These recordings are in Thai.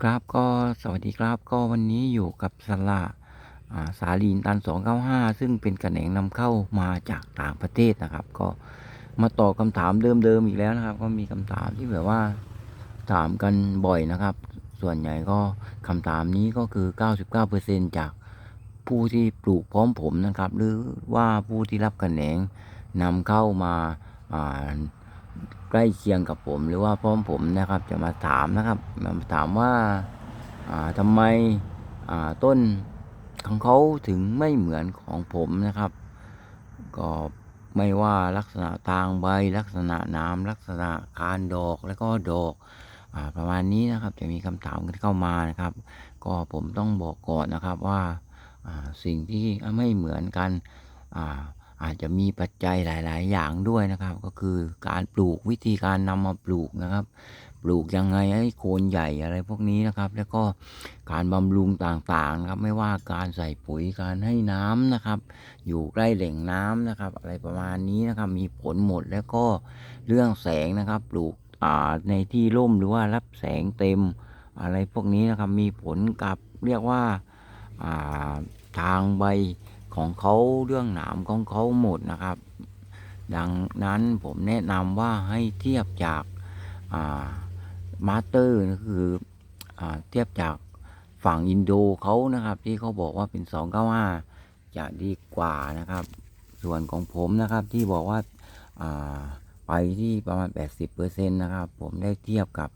ครับก็สวัสดีครับก็วันนี้อยู่กับสลาสาลีนตัน 295 ซึ่งเป็นกระแหนงนำเข้ามาจากต่างประเทศนะครับ ก็มาตอบคำถามเดิมๆอีกแล้วนะครับ ก็มีคำถามที่แบบว่าถามกันบ่อยนะครับ ส่วนใหญ่ก็คำถามนี้ก็คือ 99%จากผู้ที่ปลูกพร้อมผมนะครับ หรือว่าผู้ที่รับกระแหนงนำเข้ามาา ใกล้เคียงกับผมหรือว่าพร้อมผมนะครับ จะมาถามนะครับมาถามว่าอ่าทำไมาต้นของเขาถึงไม่เหมือนของผมนะครับ ก็ไม่ว่าลักษณะทางใบลักษณะน้ำลักษณะการดอกแล้วก็ดอกอประมาณนี้นะครับจะมีคำถามกันเข้ามานะครับ ก็ผมต้องบอกก่อนนะครับว่าอ่าสิ่งที่ไม่เหมือนกัน อาจจะมีปัจจัยหลาย ๆ อย่างด้วยนะครับ ก็คือการปลูกวิธีการนำมาปลูกนะครับ ปลูกยังไงให้โคนใหญ่อะไรพวกนี้นะครับ แล้วก็การบำรุงต่างๆนะครับ ไม่ว่าการใส่ปุ๋ยการให้น้ำนะครับ อยู่ใกล้แหล่งน้ำนะครับ อะไรประมาณนี้นะครับ มีผลหมดแล้วก็เรื่องแสงนะครับ ปลูกในที่ร่มหรือว่ารับแสงเต็มอะไรพวกนี้นะครับมีผลกับเรียกว่าทางใบ ของเขาเรื่องหนามของเขาหมดนะครับ ดังนั้นผมแนะนำว่าให้เทียบจากมาสเตอร์ก็คืออเทียบจากฝั่งอินโดเขานะครับ ที่เขาบอกว่าเป็น295จะดีกว่านะครับ ส่วนของผมนะครับที่บอกว่าไปที่ประมาณ 80%นะครับ ผมได้เทียบกับ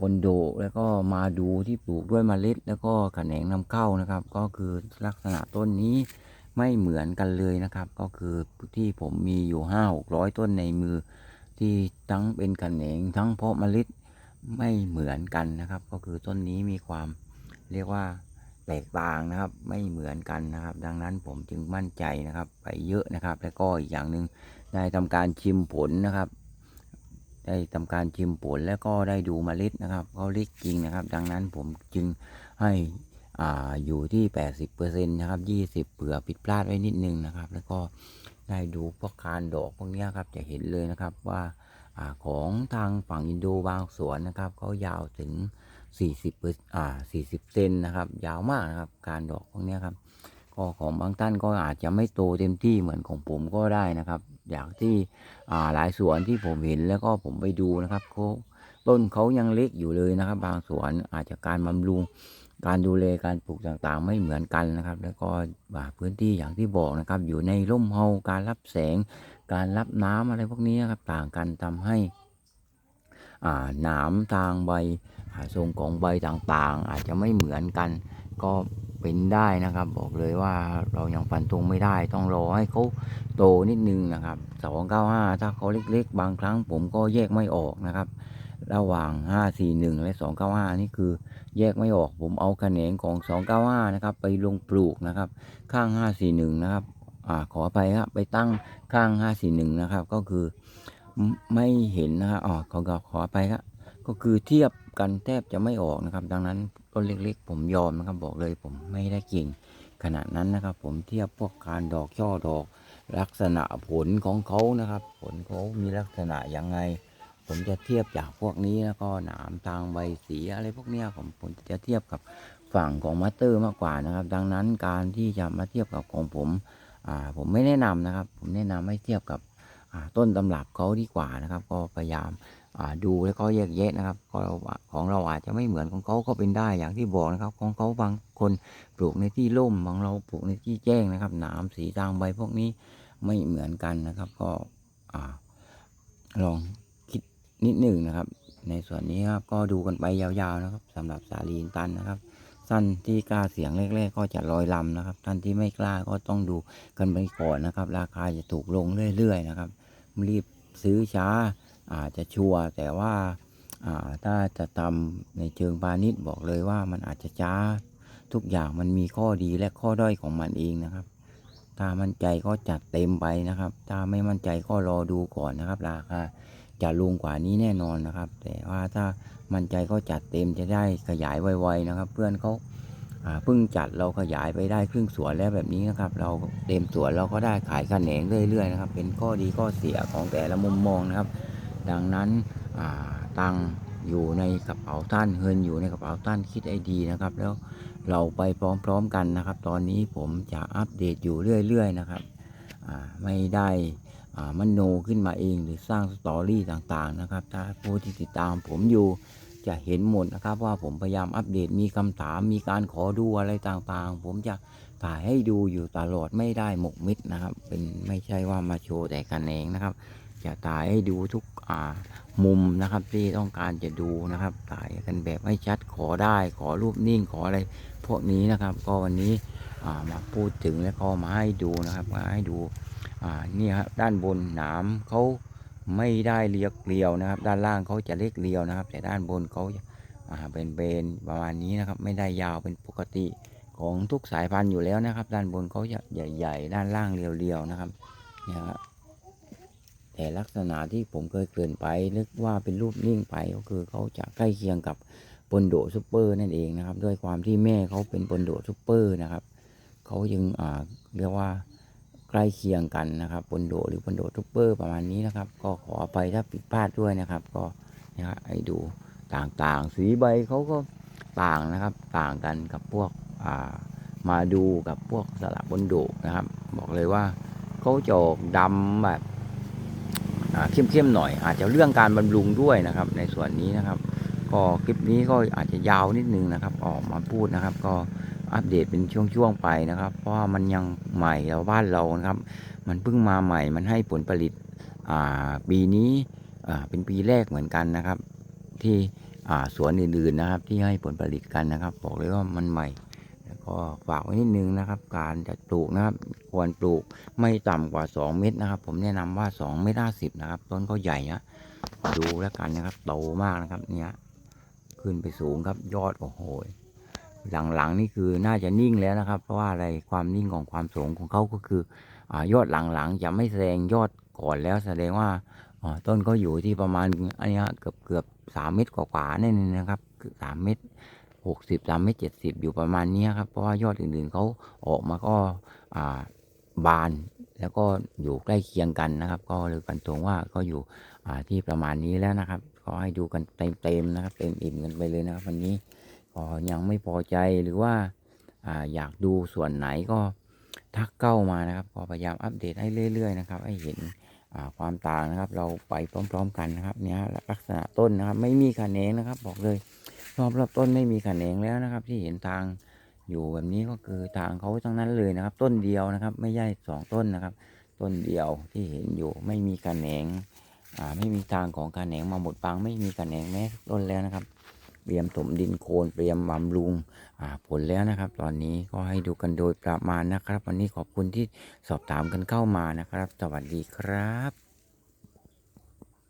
ปนโดแล้วก็มาดูที่ปลูกด้วยมเมล็ด แล้วก็แขนงนำเข้านะครับ ก็คือลักษณะต้นนี้ไม่เหมือนกันเลยนะครับ ก็คือที่ผมมีอยู่ห้าหกร้อยต้นในมือ ที่ทั้งเป็นแขนงทั้งเพาะมเมล็ดไม่เหมือนกันนะครับ ก็คือต้นนี้มีความเรียกว่าแตกต่างนะครับไม่เหมือนกันนะครับ ดังนั้นผมจึงมั่นใจนะครับ ไปเยอะนะครับ แล้วก็อีกอย่างหนึ่งได้ทำการชิมผลนะครับ ได้ทำการชิมผลแล้วก็ได้ดูเมล็ดนะครับเขาเล็กจริงนะครับ ดังนั้นผมจึงให้อ่าอยู่ที่ 80%นะครับ 20เผื่อผิดพลาดไว้นิดนึงนะครับ แล้วก็ได้ดูพวกคานดอกพวกนี้ครับจะเห็นเลยนะครับว่าอของทางฝั่งอินโดบางสวนนะครับเขายาวถึง 40เปอร์อ่า40 เซนนะครับ ยาวมากนะครับ การดอกพวกนี้ครับ ก็ของบางท่านก็อาจจะไม่โตเต็มที่เหมือนของผมก็ได้นะครับ อย่างที่หลายสวนที่ผมเห็นแล้วก็ผมไปดูนะครับเขาต้นเขายังเล็กอยู่เลยนะครับ บางสวนอาจจะการบำรุงการดูแลการปลูกต่างๆ ไม่เหมือนกันนะครับ แล้วก็พื้นที่อย่างที่บอกนะครับ อยู่ในร่มเฮาการรับแสง การรับน้ำอะไรพวกนี้นะครับ ต่างกันทำให้หนามทางใบทรงของใบต่างๆ อาจจะไม่เหมือนกัน ก็เป็นได้นะครับ บอกเลยว่าเรายังฟันธงไม่ได้ ต้องรอให้เขาโตนิดนึงนะครับสองเก้าห้าถ้าเขาเล็กๆ บางครั้งผมก็แยกไม่ออกนะครับ ระหว่างห้าสี่หนึ่งและสองเก้าห้านี่คือแยกไม่ออก ผมเอาแขนงของสองเก้าห้านะครับ ไปลงปลูกนะครับ ข้างห้าสี่หนึ่งนะครับอ่าขอไปครับไปตั้งข้างห้าสี่หนึ่งนะครับ ก็คือไม่เห็นนะครับอ๋อขอขอไปครับก็คือเทียบกันแทบจะไม่ออกนะครับ ดังนั้น ต้นเล็กๆ ผมยอมนะครับบอกเลยผมไม่ได้เก่งขนาดนั้นนะครับ ผมเทียบพวกการดอกช่อดอก ลักษณะผลของเขานะครับ ผลเขามีลักษณะยังไง ผมจะเทียบจากพวกนี้แล้วก็หนามทางใบสีอะไรพวกเนี้ยผมผมจะเทียบกับฝั่งของมัตเตอร์มากกว่านะครับ ดังนั้นการที่จะมาเทียบกับของผมอ่าผมไม่แนะนำนะครับ ผมแนะนำให้เทียบกับต้นตำรับเขาดีกว่านะครับ ก็พยายาม ดูแล้วก็แยกแยะนะครับของเราอาจจะไม่เหมือนของเขาก็เป็นได้อย่างที่บอกนะครับ ของเขาบางคนปลูกในที่ร่มบางเราปลูกในที่แจ้งนะครับหนามสีทางใบพวกนี้ไม่เหมือนกันนะครับ ก็ลองคิดนิดหนึ่งนะครับ ในส่วนนี้ครับก็ดูกันไปยาวๆนะครับสำหรับสาลีนตันนะครับสั้นที่กล้าเสียงแรกๆ ก็จะลอยลำนะครับ ท่านที่ไม่กล้าก็ต้องดูกันไปก่อนนะครับ ราคาจะถูกลงเรื่อยๆนะครับรีบซื้อช้า อาจจะชัวร์แต่ว่าถ้าจะทำในเชิงพาณิชย์บอกเลยว่ามันอาจจะช้าทุกอย่างมันมีข้อดีและข้อด้อยของมันเองนะครับ ถ้ามั่นใจก็จัดเต็มไปนะครับ ถ้าไม่มั่นใจก็รอดูก่อนนะครับ ราคาจะลงกว่านี้แน่นอนนะครับ แต่ว่าถ้ามั่นใจก็จัดเต็มจะได้ขยายไวๆนะครับ เพื่อนเขาเพิ่งจัดเราขยายไปได้ครึ่งสวนแล้วแบบนี้นะครับ เราเต็มสวนเราก็ได้ขายขนงเรื่อยๆนะครับ เป็นข้อดีข้อเสียของแต่ละมุมมองนะครับ ดังนั้นตังอยู่ในกระเป๋าท่านเงินอยู่ในกระเป๋าท่านคิดไอดีนะครับ แล้วเราไปพร้อมๆกันนะครับ ตอนนี้ผมจะอัปเดตอยู่เรื่อยๆนะครับไม่ได้มโนขึ้นมาเองหรือสร้างสตอรี่ต่างๆนะครับ ถ้าผู้ที่ติดตามผมอยู่จะเห็นหมดนะครับ ว่าผมพยายามอัปเดตมีคำถามมีการขอดูอะไรต่างๆ ผมจะถ่ายให้ดูอยู่ตลอดไม่ได้หมกมิดนะครับ เป็นไม่ใช่ว่ามาโชว์แต่กันเองนะครับ จะถ่ายให้ดูทุกอ่ามุมนะครับที่ต้องการจะดูนะครับถ่ายกันแบบให้ชัดขอได้ ขอรูปนิ่งขออะไรพวกนี้นะครับ ก็วันนี้มาพูดถึงแล้วก็มาให้ดูนะครับมาให้ดูนี่ครับด้านบนหนามเขาไม่ได้เรียกเรียวนะครับ ด้านล่างเขาจะเล็กเรียวนะครับ แต่ด้านบนเขาจะอ่าเป็นเบนประมาณนี้นะครับ ไม่ได้ยาวเป็นปกติของทุกสายพันธุ์อยู่แล้วนะครับ ด้านบนเขาจะใหญ่ ๆ ด้านล่างเรียวๆนะครับเนี่ยครับ แต่ลักษณะที่ผมเคยเกริ่นไปนึกว่าเป็นรูปนิ่งไปก็คือเขาจะใกล้เคียงกับปนโดซูเปอร์นั่นเองนะครับ ด้วยความที่แม่เขาเป็นปนโดซูเปอร์นะครับเขายังอ่าเรียกว่าใกล้เคียงกันนะครับปนโดหรือปนโดซูเปอร์ประมาณนี้นะครับ ก็ขออภัยถ้าผิดพลาดด้วยนะครับ ก็นะฮะให้ดูต่างๆ สีใบเขาก็ต่างนะครับ ต่างกันกับพวกอ่ามาดูกับพวกสลับบนโดนะครับ บอกเลยว่าเขาจอกดำแบบ เข้มๆหน่อย อาจจะเรื่องการบำรุงด้วยนะครับ ในส่วนนี้นะครับ ก็คลิปนี้ก็อาจจะยาวนิดนึงนะครับ ออกมาพูดนะครับ ก็อัปเดตเป็นช่วงๆไปนะครับ เพราะว่ามันยังใหม่เราบ้านเรานะครับ มันเพิ่งมาใหม่ มันให้ผลผลิตปีนี้เป็นปีแรกเหมือนกันนะครับ ที่สวนอื่นๆนะครับ ที่ให้ผลผลิตกันนะครับ บอกเลยว่ามันใหม่ ก็ฝากไว้นิดนึงนะครับ การจะปลูกนะครับ ควรปลูกไม่ต่ำกว่า 2 เม็ดนะครับ ผมแนะนำว่า2เม็ดห้าสิบนะครับ ต้นก็ใหญ่นะดูแล้วกันนะครับโตมากนะครับ เนี่ยขึ้นไปสูงครับยอดโอ้โหหลังๆนี่คือน่าจะนิ่งแล้วนะครับ เพราะว่าอะไรความนิ่งของความสูงของเขาก็คืออยอดหลังๆจะไม่แสดงยอดก่อนแล้วแสดงว่าต้นก็อยู่ที่ประมาณอันเนี้ยเกือบเกือบสามเมตรกว่าๆนี่นนะครับสามเมตร หกสิบสามเมตรเจ็ดสิบอยู่ประมาณนี้ครับ เพราะว่ายอดอื่นๆเขาออกมาก็อ่าบานแล้วก็อยู่ใกล้เคียงกันนะครับ ก็เลยกันตรงว่าก็อยู่อ่าที่ประมาณนี้แล้วนะครับ ก็ให้ดูกันเต็มๆนะครับเต็มอิ่มกันไปเลยนะครับ วันนี้ก็ยังไม่พอใจหรือว่าอ่าอยากดูส่วนไหนก็ทักเข้ามานะครับ ก็พยายามอัปเดตให้เรื่อย ๆ นะครับ ให้เห็นอ่าความต่างนะครับ เราไปพร้อม ๆ กันนะครับ เนี่ยลักษณะต้นนะครับ ไม่มีขะแขนงนะครับ บอกเลย รอบๆต้นไม่มีขะแขนงแล้วนะครับ ที่เห็นทางอยู่แบบนี้ก็คือทางเขาทั้งนั้นเลยนะครับ ต้นเดียวนะครับ ไม่ใช่สองต้นนะครับ ต้นเดียวที่เห็นอยู่ไม่มีกระแหนงอ่าไม่มีทางของกรแหนงมาหมดบางไม่มีกระแหนงแม้ต้นแล้วนะครับเตรียมถมดินโคนเตรียมบำรุงอ่าผลแล้วนะครับ ตอนนี้ก็ให้ดูกันโดยประมาณนะครับ วันนี้ขอบคุณที่สอบถามกันเข้ามานะครับ สวัสดีครับ